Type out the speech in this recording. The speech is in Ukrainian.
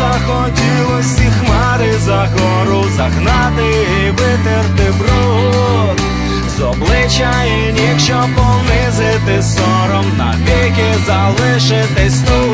захотілось і хмари за гору загнати і витерти бруд з обличчя і ніг, щоб понизити сором, навіки залишитись тут.